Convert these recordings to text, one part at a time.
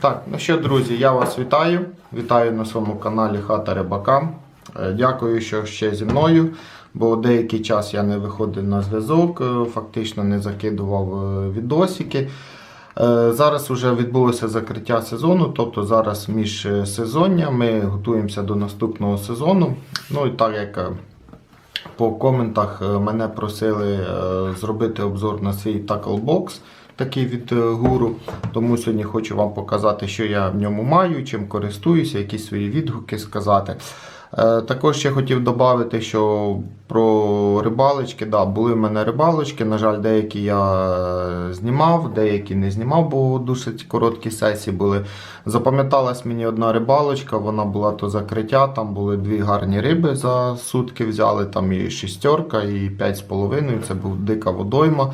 Так, ну що, друзі, я вас вітаю. Вітаю на своєму каналі Хата Рибака. Е, Дякую, що ще зі мною, бо деякий час я не виходив на зв'язок, е, фактично не закидував е, відосики. Зараз вже відбулося закриття сезону, тобто зараз між сезоння ми готуємося до наступного сезону. Ну і так як по коментах мене просили зробити обзор на свій таклбокс, такий від е, гуру. Тому сьогодні хочу вам показати, що я в ньому маю, чим користуюся, якісь свої відгуки сказати. Е, Також ще хотів додати, що про рибалочки, да, були в мене рибалочки. На жаль, деякі я е, знімав, деякі не знімав, бо досить короткі сесії були. Запам'яталась мені одна рибалочка, вона була то закриття, там були дві гарні риби за сутки взяли, там і шістерка, і п'ять з половиною. Це був дика водойма.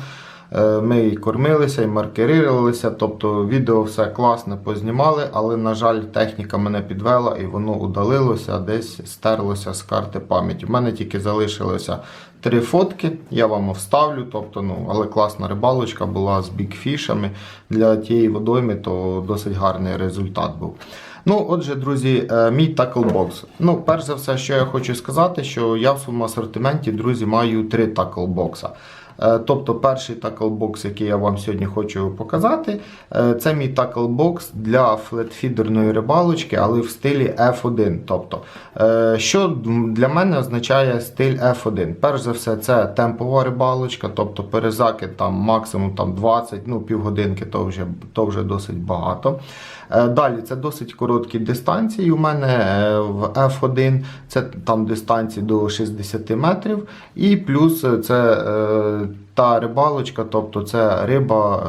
Е, Ми і кормилися, і маркерирувалися, тобто відео все класно познімали, але, на жаль, техніка мене підвела і воно удалилося, десь стерлося з карти пам'яті. У мене тільки залишилося три фотки, я вам вставлю, тобто, ну, але класна рибалочка була з бікфішами. Для тієї водойми, то досить гарний результат був. Ну, отже, друзі, е, мій таклбокс. Ну, перш за все, що я хочу сказати, що я в своєму асортименті, друзі, маю три таклбокса. Е, Тобто перший таклбокс, який я вам сьогодні хочу показати, е, це мій таклбокс для флетфідерної рибалочки, але в стилі F1. Тобто, е, що для мене означає стиль F1? Перш за все, це темпова рибалочка, тобто перезакид там максимум там 20, ну півгодинки, то вже, то вже досить багато. Е, Далі це досить короткі дистанції. У мене е, в F1 це там дистанції до 60 метрів. І плюс е, це та рибалочка, тобто це риба,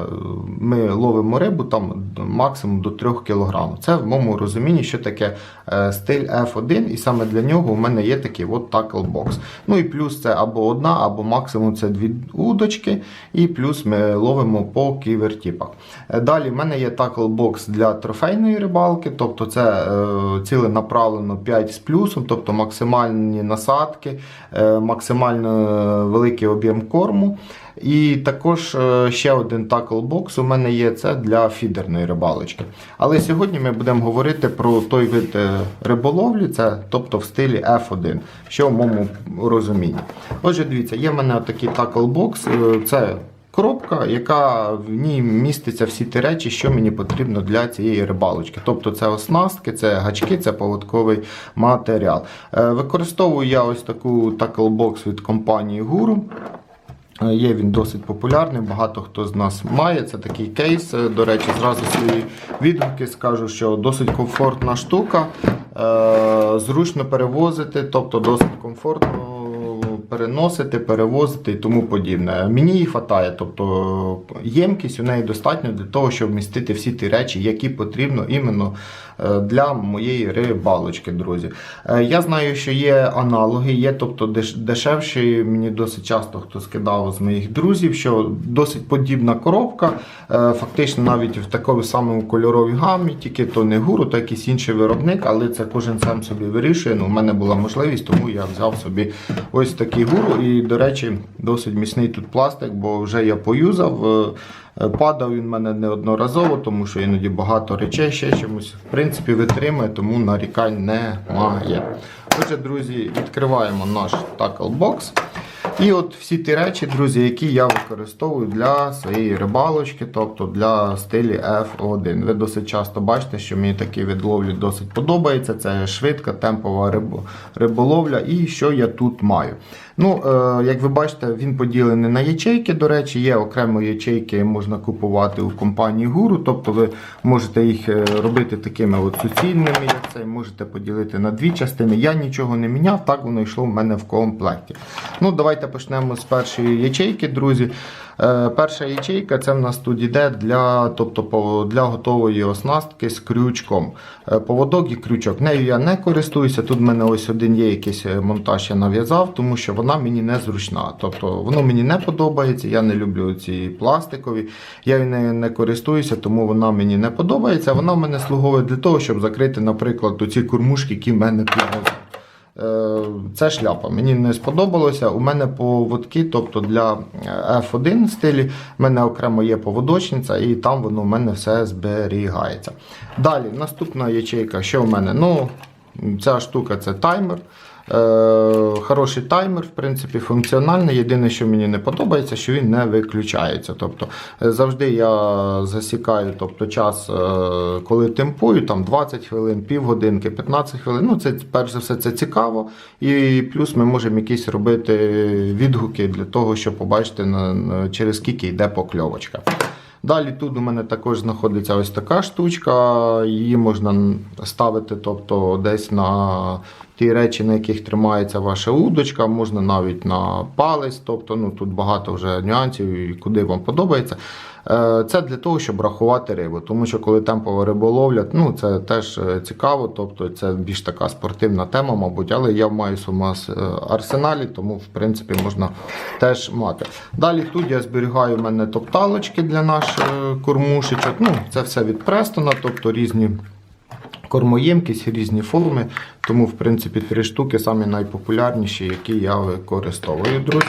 ми ловимо рибу там максимум до 3 кг. Це в моєму розумінні, що таке е, стиль F1, і саме для нього у мене є такий от таклбокс. Ну і плюс це або одна, або максимум це дві удочки, і плюс ми ловимо по ківертіпах. Е, Далі в мене є таклбокс для трофейної рибалки, тобто це е, ціленаправлено 5 з плюсом, тобто максимальні насадки, максимально великий об'єм корму. І також е, ще один таклбокс у мене є це для фідерної рибалочки. Але сьогодні ми будемо говорити про той вид е, риболовлі, це тобто в стилі F1, що в моєму розумінні. Отже, дивіться, є в мене такий таклбокс, е, це коробка, яка в ній міститься всі ті речі, що мені потрібно для цієї рибалочки. Тобто це оснастки, це гачки, це поводковий матеріал. Використовую я ось таку таклбокс від компанії Guru. Е, Є він досить популярний, багато хто з нас має. Це такий кейс. Е, До речі, зразу свої відгуки скажу, що досить комфортна штука, е, зручно перевозити, тобто досить комфортно переносити, перевозити і тому подібне. Мені її вистачає, тобто ємкість у неї достатньо для того, щоб вмістити всі ті речі, які потрібно іменно е, для моєї рибалочки, друзі. Е, Я знаю, що є аналоги, є тобто дешевші. Мені досить часто хто скидав з моїх друзів, що досить подібна коробка, е, фактично навіть в такому самому кольоровій гамі, тільки то не гуру, то якийсь інший виробник, але це кожен сам собі вирішує. Ну, у мене була можливість, тому я взяв собі ось такий гуру. І, до речі, досить міцний тут пластик, бо вже я поюзав. е, е, Падав він в мене неодноразово, тому що іноді багато речей ще чомусь в принципі витримує, тому нарікань немає. Отже, друзі, відкриваємо наш таклбокс. І от всі ті речі, друзі, які я використовую для своєї рибалочки, тобто для стилі F1. Ви досить часто бачите, що мені такий від ловлі досить подобається. Це швидка, темпова риболовля. І що я тут маю? Ну, е, як ви бачите, він поділений на ячейки. До речі, є окремо ячейки, можна купувати у компанії Гуру. Тобто ви можете їх е, робити такими от суцільними, як це, можете поділити на дві частини. Я нічого не міняв, так воно йшло в мене в комплекті. Ну, давайте почнемо з першої ячейки, друзі. Е, Перша ячейка це в нас тут іде для, тобто, для готової оснастки з крючком. Е, Поводок і крючок. Нею я не користуюся. Тут в мене ось один є якийсь е, монтаж, я нав'язав, тому що вона мені не зручна. Тобто воно мені не подобається, я не люблю ці пластикові. Я нею не, користуюся, тому вона мені не подобається. Вона в мене слуговує для того, щоб закрити, наприклад, оці кормушки, які в мене. Е, Це шляпа. Мені не сподобалося. У мене поводки, тобто для е, F1 стилі, в мене окремо є поводочниця, і там воно в мене все зберігається. Далі, наступна ячейка, що в мене? Ну, ця штука це таймер. Е, хороший таймер, в принципі, функціональний. Єдине, що мені не подобається, що він не виключається. Тобто е, завжди я засікаю тобто, час, е, коли темпую, там 20 хвилин, півгодинки, 15 хвилин. Ну, це перш за все це цікаво. І плюс ми можемо якісь робити відгуки для того, щоб побачити через скільки йде покльовочка. Далі тут у мене також знаходиться ось така штучка. Її можна ставити тобто, десь на ті речі, на яких тримається ваша удочка, можна навіть на палець. Тобто, ну, тут багато вже нюансів і куди вам подобається. Е, Це для того, щоб рахувати рибу. Тому що коли темпова риболовля, ну це теж е, цікаво, тобто це більш така спортивна тема, мабуть, але я маю своєму е, арсеналі, тому в принципі можна теж мати. Далі тут я зберігаю в мене топталочки для наших кормушечок. Ну, це все від Престона, тобто різні кормоємкість, різні форми. Тому, в принципі, три штуки самі найпопулярніші, які я використовую, друзі.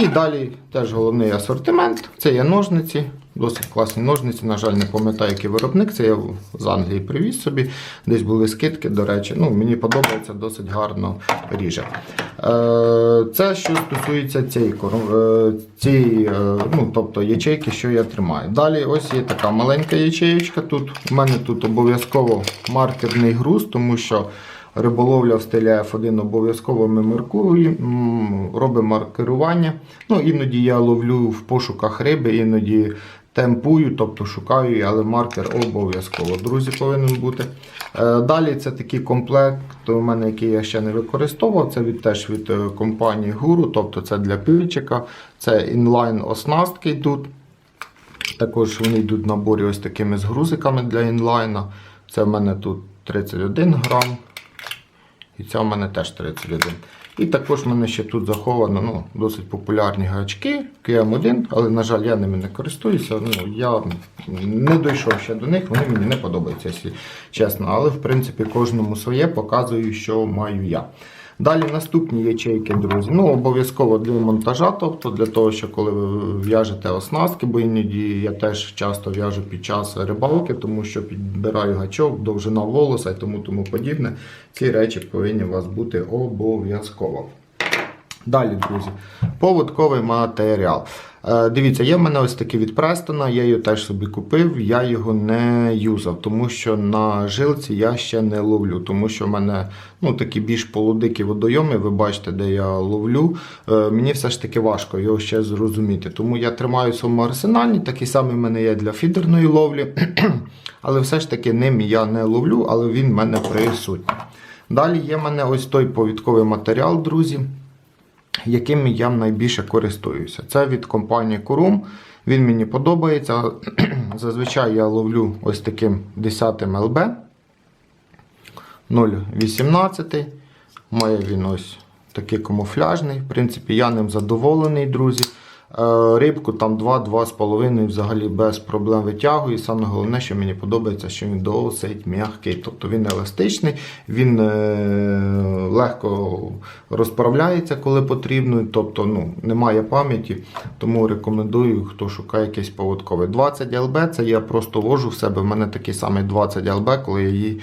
І далі теж головний асортимент це є ножниці. Досить класні ножниці. На жаль, не пам'ятаю, який виробник. Це я з Англії привіз собі. Десь були скидки, до речі. Ну, мені подобається, досить гарно ріже. Е, Це що стосується цієї, е, цієї е, ну, тобто ячейки, що я тримаю. Далі ось є така маленька ячеєчка. Тут у мене тут обов'язково маркерний груз, тому що риболовля в стилі F1 обов'язково ми маркуємо, робимо маркерування. Ну, іноді я ловлю в пошуках риби, іноді темпую, тобто шукаю, але маркер обов'язково, друзі, повинен бути. Е, Далі це такий комплект, у мене, який я ще не використовував. Це від, теж від е, компанії Guru, тобто це для пильчика, це інлайн оснастки йдуть. Також вони йдуть в наборі ось такими з грузиками для інлайна. Це в мене тут 31 грам. І ця в мене теж 31. І також в мене ще тут заховано ну, досить популярні гачки KM1, але, на жаль, я ними не користуюся. Ну, я не дійшов ще до них, вони мені не подобаються, чесно. Але, в принципі, кожному своє показую, що маю я. Далі наступні ячейки, друзі. Ну, обов'язково для монтажа, тобто для того, що коли ви в'яжете оснастки, бо іноді я теж часто в'яжу під час рибалки, тому що підбираю гачок, довжина волоса і тому тому подібне. Ці речі повинні у вас бути обов'язково. Далі, друзі, поводковий матеріал. Е, дивіться, є в мене ось такий від Престона, я його теж собі купив, я його не юзав, тому що на жилці я ще не ловлю, тому що в мене ну, такі більш полудикі водойоми, ви бачите, де я ловлю. Е, мені все ж таки важко його ще зрозуміти. Тому я тримаю в своєму арсеналі, такий самий в мене є для фідерної ловлі. але все ж таки ним я не ловлю, але він в мене присутній. Далі є в мене ось той повідковий матеріал, друзі яким я найбільше користуюся. Це від компанії Kurum. Він мені подобається. Зазвичай я ловлю ось таким 10 ЛБ 0,18. Має він ось такий камуфляжний. В принципі, я ним задоволений, друзі. Е, Рибку там 2-2,5 взагалі без проблем витягую. І саме головне, що мені подобається, що він досить м'який. Тобто він еластичний, він е, легко розправляється, коли потрібно. Тобто ну, немає пам'яті, тому рекомендую, хто шукає якийсь поводковий. 20 ЛБ це я просто вожу в себе. В мене такий самий 20 ЛБ, коли я її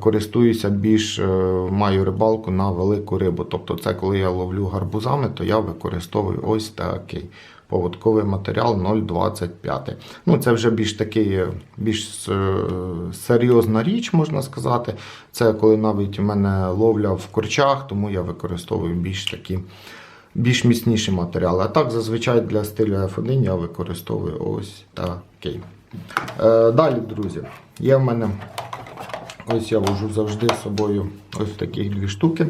користуюся більш е, маю рибалку на велику рибу. Тобто, це коли я ловлю гарбузами, то я використовую ось такий поводковий матеріал 0,25. Ну, це вже більш такий е, більш е, серйозна річ, можна сказати. Це коли навіть у мене ловля в корчах, тому я використовую більш такі. Більш міцніші матеріали. А так зазвичай для стилю F1 я використовую ось такий. Е, далі, друзі, є в мене ось я вожу завжди з собою ось таких дві штуки.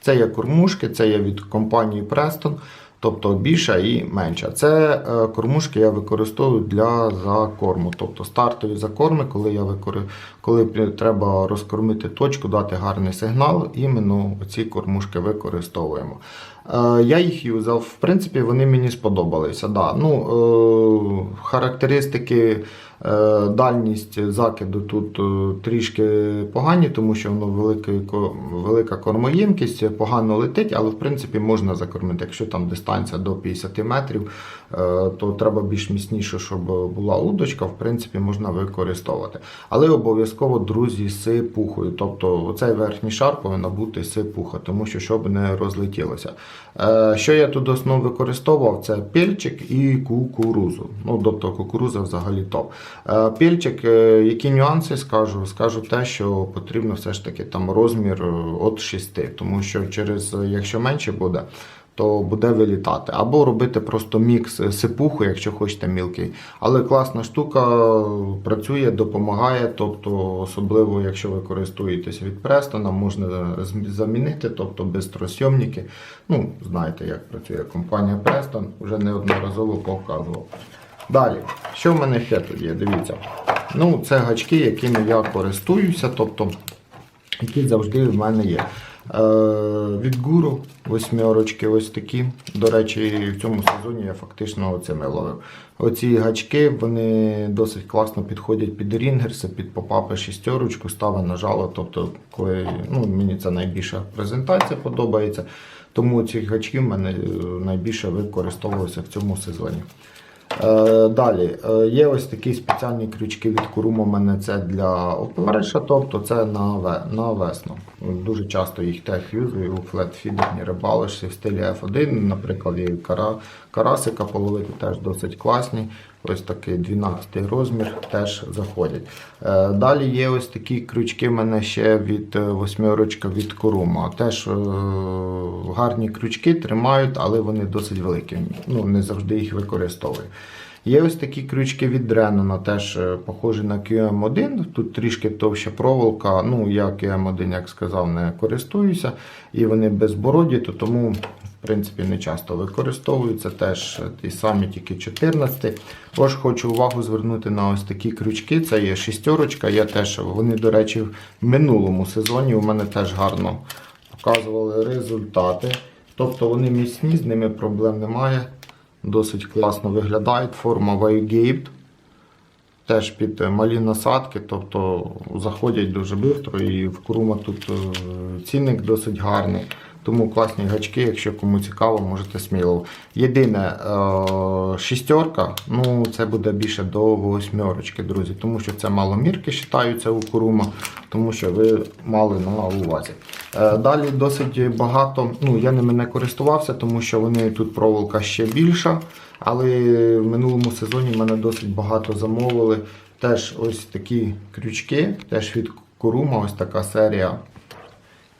Це є кормушки, це є від компанії Preston, тобто більша і менша. Це е, кормушки я використовую для закорму. Тобто стартові закорми, коли я викори... коли треба розкормити точку, дати гарний сигнал, іменно ці кормушки використовуємо. Е, Я їх юзав, в принципі, вони мені сподобалися. Да. Ну, е, характеристики, дальність закиду тут е, трішки погані, тому що воно великий, ко- велика кормоємкість, погано летить, але в принципі можна закормити. Якщо там дистанція до 50 метрів, е, то треба більш міцніше, щоб була удочка, в принципі, можна використовувати. Але обов'язково, друзі, з пухою. Тобто оцей верхній шар повинна бути з пуха, тому що щоб не розлетілося. Е, Що я тут основно використовував, це пельчик і кукурузу. Ну, тобто кукуруза взагалі топ. Е, Пельчик, е, які нюанси скажу? Скажу те, що потрібно все ж таки там розмір е, от 6, тому що через, якщо менше буде, то буде вилітати. Або робити просто мікс сипуху, якщо хочете мілкий. Але класна штука працює, допомагає. Тобто, особливо, якщо ви користуєтесь від Престона, можна замінити, тобто безстросйомники. Ну, знаєте, як працює компанія Preston, вже неодноразово показував. Далі, що в мене ще тут є? Дивіться. Ну, це гачки, якими я користуюся, тобто, які завжди в мене є. Е, від гуру восьмерочки ось такі. До речі, в цьому сезоні я фактично оцими ловив. Оці гачки вони досить класно підходять під рінгерси, під попапи шістерочку, стави на жало. Тобто, коли ну, мені це найбільша презентація подобається. Тому ці гачки в мене е, найбільше використовувалися в цьому сезоні. Е, Далі е, є ось такі спеціальні крючки від Куруму, мене це для опариша, тобто це на, на весну. Дуже часто їх теж юзую у флетфідерні рибалиші в стилі F1, наприклад, і кара, карасика половити теж досить класні. Ось такий 12 розмір теж заходять. Е, Далі є ось такі крючки в мене ще від е, восьмерочка від Курума. Теж е, гарні крючки тримають, але вони досить великі. Ну, не завжди їх використовую. Є ось такі крючки від Дренона, теж похожі на QM1. Тут трішки товща проволока. Ну, я QM1, як сказав, не користуюся. І вони безбороді, то тому в принципі не часто використовуються. Теж ті самі, тільки 14. Тож хочу увагу звернути на ось такі крючки. Це є шістерочка. Я теж, вони, до речі, в минулому сезоні у мене теж гарно показували результати. Тобто вони міцні, з ними проблем немає. Досить класно виглядають. Форма Вайгейт. Теж під е, малі насадки, тобто заходять дуже швидко і в Курума тут е, цінник досить гарний. Тому класні гачки, якщо кому цікаво, можете сміло. Єдине е, шістерка, ну це буде більше до восьмерочки, друзі, тому що це маломірки вважаються у Курума, тому що ви мали на увазі. Е, Далі досить багато, ну я ними не користувався, тому що вони тут проволока ще більша. Але в минулому сезоні мене досить багато замовили. Теж ось такі крючки, теж від Курума, ось така серія.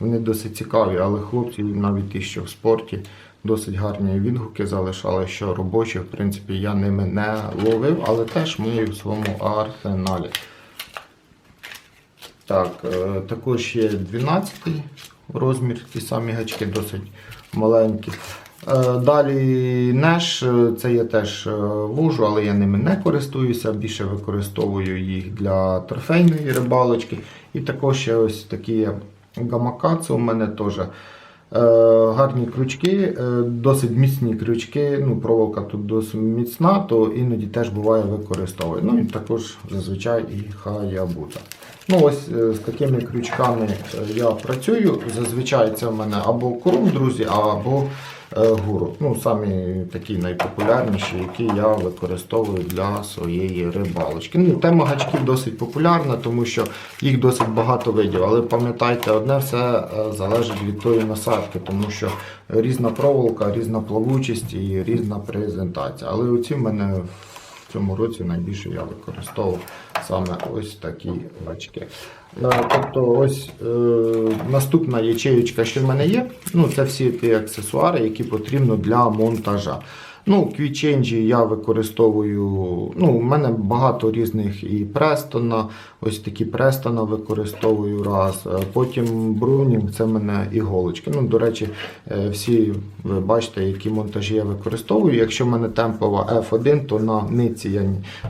Вони досить цікаві, але хлопці, навіть ті, що в спорті, досить гарні відгуки залишали, що робочі, в принципі, я ними не ловив, але теж маю в своєму арсеналі. Так, е, також є 12 розмір, ті самі гачки досить маленькі. Е, Далі неш, е, це я теж вожу, але я ними не користуюся, більше використовую їх для трофейної рибалочки. І також ще ось такі гамакаци у мене теж. Е, Гарні крючки, е, досить міцні крючки. Ну, проволока тут досить міцна, то іноді теж буває використовую. Ну і також зазвичай і хаябута. Ну ось е, з такими крючками е, я працюю. Зазвичай це в мене або курум, друзі, або е, гуру. Ну, самі такі найпопулярніші, які я використовую для своєї рибалочки. Ну, тема гачків досить популярна, тому що їх досить багато видів. Але пам'ятайте, одне все залежить від тої насадки, тому що різна проволока, різна плавучість і різна презентація. Але оці в мене в цьому році найбільше я використовував саме ось такі гачки. Е, Тобто, ось е, наступна ячеючка, що в мене є, ну це всі ті аксесуари, які потрібно для монтажа. Ну, квіченджі я використовую. Ну, у мене багато різних і Престона, ось такі Престона використовую раз. Е, Потім Брунінг це в мене іголочки. Ну, до речі, е, всі ви бачите, які монтажі я використовую. Якщо в мене темпова F1, то на ниці я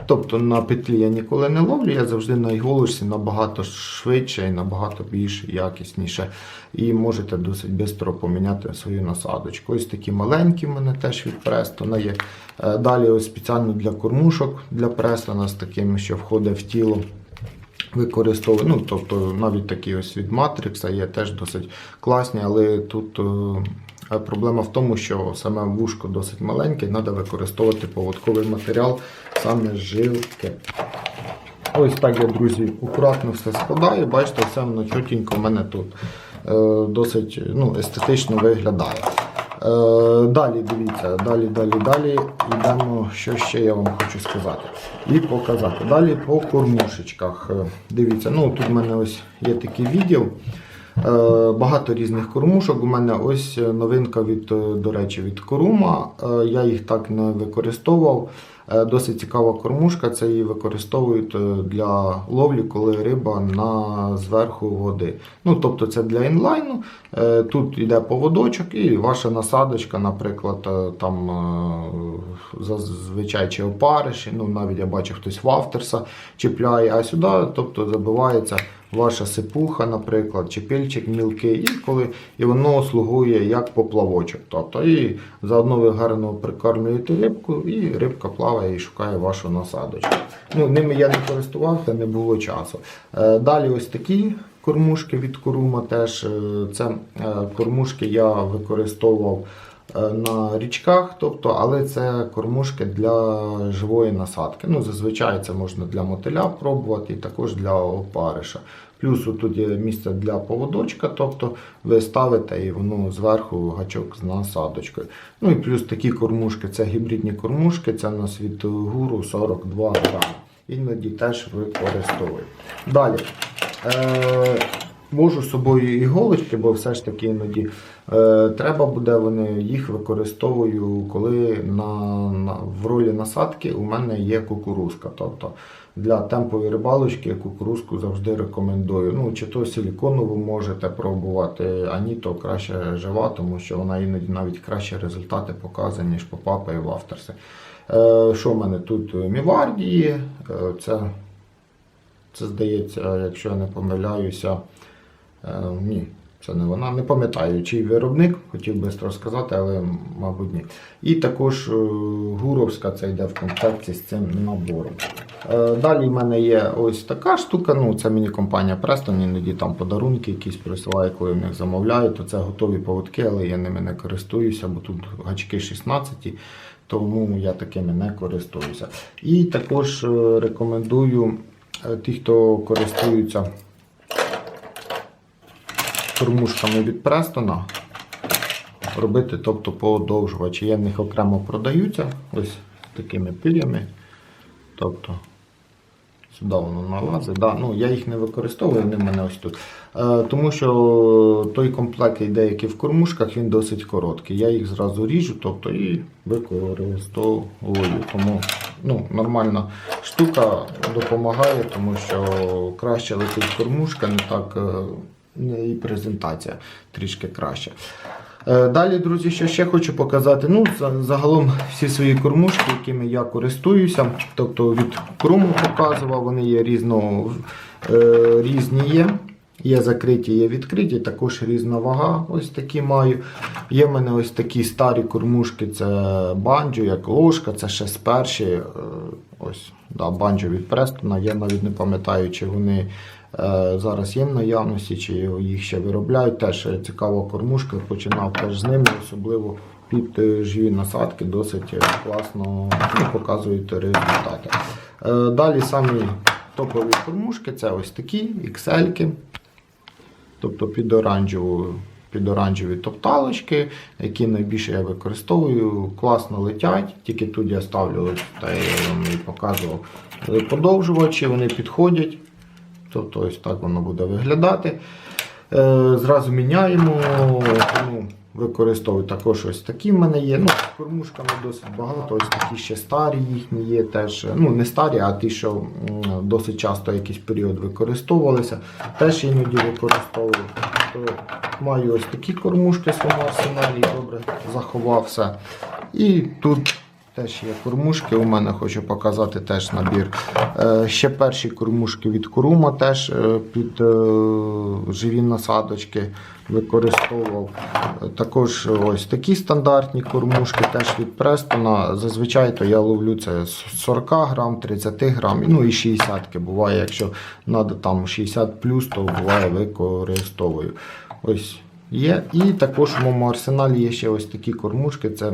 тобто на петлі я ніколи не ловлю, я завжди на іголочці набагато швидше і набагато більш якісніше. І можете досить швидко поміняти свою насадочку. Ось такі маленькі в мене теж від Престона є. Е, Далі ось спеціально для кормушок для Престона з таким, що входить в тіло. Використовую, ну тобто навіть такі ось від Matrix є теж досить класні, але тут е, проблема в тому, що саме вушко досить маленьке, треба використовувати поводковий матеріал, саме жилки. Ось так я, друзі, акуратно все складаю. Бачите, все воно чотенько в мене тут е, досить ну, естетично виглядає. Е, далі дивіться, далі, далі, далі йдемо, що ще я вам хочу сказати і показати. Далі по кормушечках. Е, Дивіться, ну тут в мене ось є такий відділ. Е, Багато різних кормушок. У мене ось е, новинка від, е, до речі, від Корума. Е, Я їх так не використовував. Е, Досить цікава кормушка. Це її використовують е, для ловлі, коли риба на зверху води. Ну, тобто це для інлайну. Е, Тут йде поводочок і ваша насадочка, наприклад, там зазвичай чи опариші, ну навіть я бачу хтось вафтерса чіпляє, а сюди тобто, забивається ваша сипуха, наприклад, чи пільчик мілкий, і коли і воно слугує як поплавочок. Тобто, і заодно ви гарно прикормлюєте рибку, і рибка плаває і шукає вашу насадочку. Ну, ними я не користувався, не було часу. Е, Далі ось такі кормушки від Корума теж. е, Це е, кормушки я використовував на річках, тобто, але це кормушки для живої насадки. Ну, зазвичай це можна для мотиля пробувати і також для опариша. Плюс тут є місце для поводочка, тобто ви ставите і воно зверху гачок з насадочкою. Ну і плюс такі кормушки, це гібридні кормушки, це у нас від гуру 42 грами. Іноді теж використовую. Далі. Е, Можу з собою іголочки, бо все ж таки іноді е, треба буде, вони їх використовую, коли на, на, в ролі насадки у мене є кукурузка. Тобто для темпової рибалочки кукурузку завжди рекомендую. Ну, чи то силіконову можете пробувати, а ні, то краще жива, тому що вона іноді навіть кращі результати показує, ніж попапа і вафтерси. Е, що в мене тут мівардії? Е, це, це здається, якщо я не помиляюся. Е, ні, це не вона. Не пам'ятаю, чий виробник, хотів би розказати, але, мабуть, ні. І також е, гуровська це йде в комплекті з цим набором. Е, Далі в мене є ось така штука. Ну, це мені компанія Preston, іноді там подарунки якісь присилає, коли в них замовляю, то це готові поводки, але я ними не користуюся, бо тут гачки 16, тому я такими не користуюся. І також рекомендую ті, хто користуються кормушками від Престона робити, тобто подовжувачі. Я в них окремо продаються ось такими пилями. Тобто сюди воно налазить. Да, ну, я їх не використовую, вони в мене ось тут. Е, тому що той комплект йде, який в кормушках, він досить короткий. Я їх зразу ріжу тобто, і використовую. Тому ну, нормальна штука допомагає, тому що краще летить кормушка, не так. Ну, і презентація трішки краще. Е, Далі, друзі, що ще хочу показати. Ну, загалом всі свої кормушки, якими я користуюся. Тобто від круму показував, вони є різно, е, різні є. Є закриті, є відкриті, також різна вага. Ось такі маю. Є в мене ось такі старі кормушки, це банджо, як ложка, це ще з перші. е, Ось, да, банджо від Престона. Я навіть не пам'ятаю, чи вони зараз є в наявності, чи їх ще виробляють. Теж е, цікава кормушка. Починав теж з ними, особливо під е, живі насадки, досить е, класно ну, показують результати. Е, Далі самі топові кормушки це ось такі XL-ки. Тобто під оранжеву, під оранжеві топталочки, які найбільше я використовую, класно летять. Тільки тут я ставлю, та я вам і показував е, подовжувачі, вони підходять. Тобто ось так воно буде виглядати. Е, Зразу міняємо. Тому використовую також ось такі в мене є. Ну, кормушками досить багато. Ось такі ще старі їхні є теж. Ну, не старі, а ті, що досить часто якийсь період використовувалися. Теж іноді використовую. То маю ось такі кормушки в своєму арсеналі, добре заховався. І тут теж є кормушки. У мене хочу показати теж набір. Е, ще перші кормушки від Курума теж е, під е, живі насадочки використовував. Також ось такі стандартні кормушки теж від Престона. Зазвичай то я ловлю це 40 грам, 30 грам, ну і 60 буває. Якщо треба там 60 плюс, то буває використовую. Ось є. І також в моєму арсеналі є ще ось такі кормушки. Це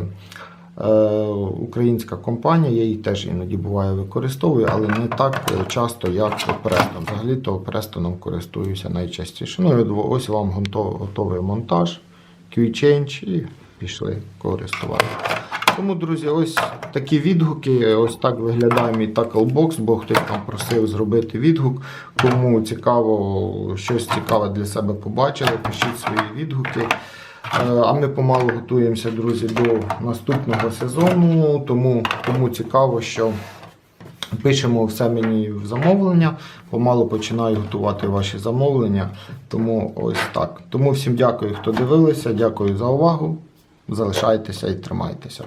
українська компанія, я її теж іноді буває використовую, але не так е, часто, як Престон. Взагалі то Престоном користуюся найчастіше. Ну ось вам готовий монтаж, Q-Change і пішли користуватися. Тому, друзі, ось такі відгуки. Ось так виглядає мій таклбокс, бо хтось там просив зробити відгук. Кому цікаво, щось цікаве для себе побачили, пишіть свої відгуки. Е, А ми помалу готуємося, друзі, до наступного сезону. Тому тому цікаво, що пишемо все мені в замовлення. Помалу починаю готувати ваші замовлення. Тому ось так. Тому всім дякую, хто дивилися. Дякую за увагу. Залишайтеся і тримайтеся.